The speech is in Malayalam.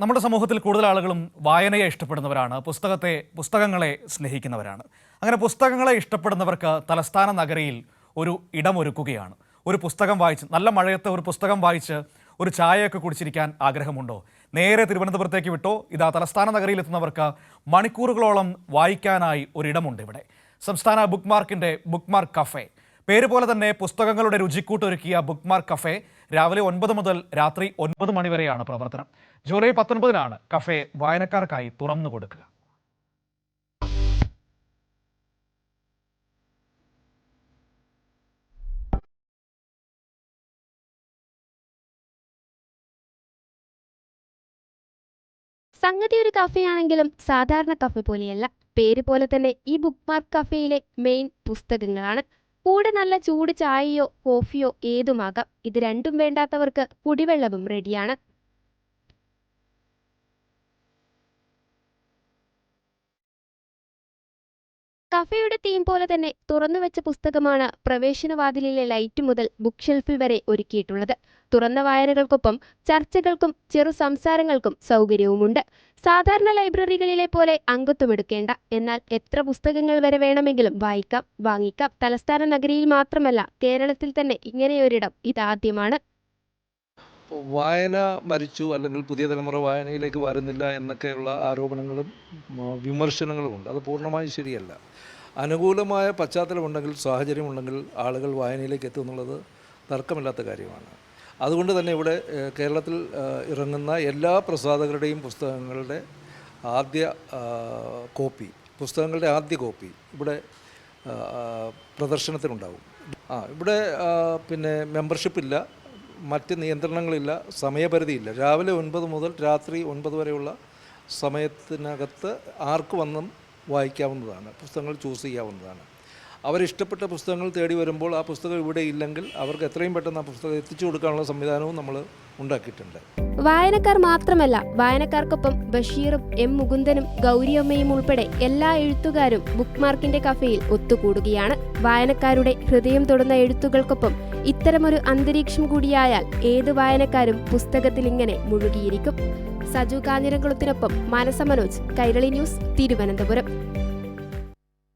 നമ്മുടെ സമൂഹത്തിൽ കൂടുതൽ ആളുകളും വായനയെ ഇഷ്ടപ്പെടുന്നവരാണ് പുസ്തകത്തെ പുസ്തകങ്ങളെ സ്നേഹിക്കുന്നവരാണ്. അങ്ങനെ പുസ്തകങ്ങളെ ഇഷ്ടപ്പെടുന്നവർക്ക് തലസ്ഥാന നഗരിയിൽ ഒരു ഇടമൊരുക്കുകയാണ്. ഒരു പുസ്തകം വായിച്ച് നല്ല മഴയത്ത് ഒരു പുസ്തകം വായിച്ച് ഒരു ചായയൊക്കെ കുടിച്ചിരിക്കാൻ ആഗ്രഹമുണ്ടോ? നേരെ തിരുവനന്തപുരത്തേക്ക് വിട്ടോ? ഇതാ തലസ്ഥാന നഗരിയിൽ എത്തുന്നവർക്ക് മണിക്കൂറുകളോളം വായിക്കാനായി ഒരിടമുണ്ട് ഇവിടെ. സംസ്ഥാന ബുക്ക് മാർക്കിന്റെ ബുക്ക് മാർക്ക് കഫേ. പേര് പോലെ തന്നെ പുസ്തകങ്ങളുടെ രുചിക്കൂട്ടൊരുക്കിയ ബുക്ക് മാർക്ക് കഫേ രാവിലെ ഒൻപത് മുതൽ രാത്രി ഒൻപത് മണിവരെയാണ് പ്രവർത്തനം. ജൂലൈ പത്തൊൻപതിനാണ് കഫേ വായനക്കാർക്കായി തുറന്നു കൊടുക്കുക. സംഗതി ഒരു കഫേയാണെങ്കിലും സാധാരണ കഫേ പോലെയല്ല. പേര് പോലെ തന്നെ ഈ ബുക്ക് മാർക്ക് കഫേയിലെ മെയിൻ പുസ്തകങ്ങളാണ്. കൂടെ നല്ല ചൂട് ചായയോ കോഫിയോ ഏതുമാകാം ഇത് രണ്ടും വേണ്ടാത്തവർക്ക് കുടിവെള്ളവും റെഡിയാണ് കഫയുടെ തീം പോലെ തന്നെ തുറന്നു വെച്ച പുസ്തകമാണ് പ്രവേശനവാതിലിലെ ലൈറ്റ് മുതൽ ബുക്ക് ഷെൽഫിൽ വരെ ഒരുക്കിയിട്ടുള്ളത്. തുറന്ന വായനകൾക്കൊപ്പം ചർച്ചകൾക്കും ചെറു സംസാരങ്ങൾക്കും സൗകര്യവുമുണ്ട്. സാധാരണ ലൈബ്രറികളിലെ പോലെ അംഗത്വം എടുക്കേണ്ട. എന്നാൽ എത്ര പുസ്തകങ്ങൾ വരെ വേണമെങ്കിലും വായിക്കാം വാങ്ങിക്കാം. തലസ്ഥാന നഗരിയിൽ മാത്രമല്ല കേരളത്തിൽ തന്നെ ഇങ്ങനെയൊരിടം ഇതാദ്യമാണ്. വായന മരിച്ചു അല്ലെങ്കിൽ പുതിയ തലമുറ വായനയിലേക്ക് വരുന്നില്ല എന്നൊക്കെയുള്ള ആരോപണങ്ങളും വിമർശനങ്ങളും ഉണ്ട്. അത് പൂർണമായും ശരിയല്ല. അനുകൂലമായ പശ്ചാത്തലമുണ്ടെങ്കിൽ സാഹചര്യമുണ്ടെങ്കിൽ ആളുകൾ വായനയിലേക്ക് എത്തുമെന്നുള്ളത് തർക്കമില്ലാത്ത കാര്യമാണ്. അതുകൊണ്ട് തന്നെ ഇവിടെ കേരളത്തിൽ ഇറങ്ങുന്ന എല്ലാ പ്രസാധകരുടെയും പുസ്തകങ്ങളുടെ ആദ്യ കോപ്പി പുസ്തകങ്ങളുടെ ആദ്യ കോപ്പി ഇവിടെ പ്രദർശനത്തിനുണ്ടാവും. ആ ഇവിടെ പിന്നെ മെമ്പർഷിപ്പ് ഇല്ല മറ്റ് നിയന്ത്രണങ്ങളില്ല സമയപരിധിയില്ല. രാവിലെ ഒൻപത് മുതൽ രാത്രി ഒൻപത് വരെയുള്ള സമയത്തിനകത്ത് ആർക്ക് വന്നും വായിക്കാവുന്നതാണ് പുസ്തകങ്ങൾ ചൂസ് ചെയ്യാവുന്നതാണ്. അവരിഷ്ടപ്പെട്ട പുസ്തകങ്ങൾ തേടി വരുമ്പോൾ ആ പുസ്തകം ഇവിടെ ഇല്ലെങ്കിൽ അവർക്ക് എത്രയും പെട്ടെന്ന് ആ പുസ്തകം എത്തിച്ചു കൊടുക്കാനുള്ള സംവിധാനവും നമ്മൾ ഉണ്ടാക്കിയിട്ടുണ്ട്. വായനക്കാർ മാത്രമല്ല വായനക്കാർക്കൊപ്പം ബഷീറും എം മുകുന്ദനും ഗൗരിയമ്മയും ഉൾപ്പെടെ എല്ലാ എഴുത്തുകാരും ബുക്ക് മാർക്കിന്റെ കഫയിൽ ഒത്തുകൂടുകയാണ്. വായനക്കാരുടെ ഹൃദയം തൊടുന്ന എഴുത്തുകൾക്കൊപ്പം ഇത്തരമൊരു അന്തരീക്ഷം കൂടിയായാൽ ഏത് വായനക്കാരും പുസ്തകത്തിൽ ഇങ്ങനെ മുഴുകിയിരിക്കും. സജു കാഞ്ഞിരംകുളത്തിനൊപ്പം മനസമനോജ് കൈരളി ന്യൂസ് തിരുവനന്തപുരം.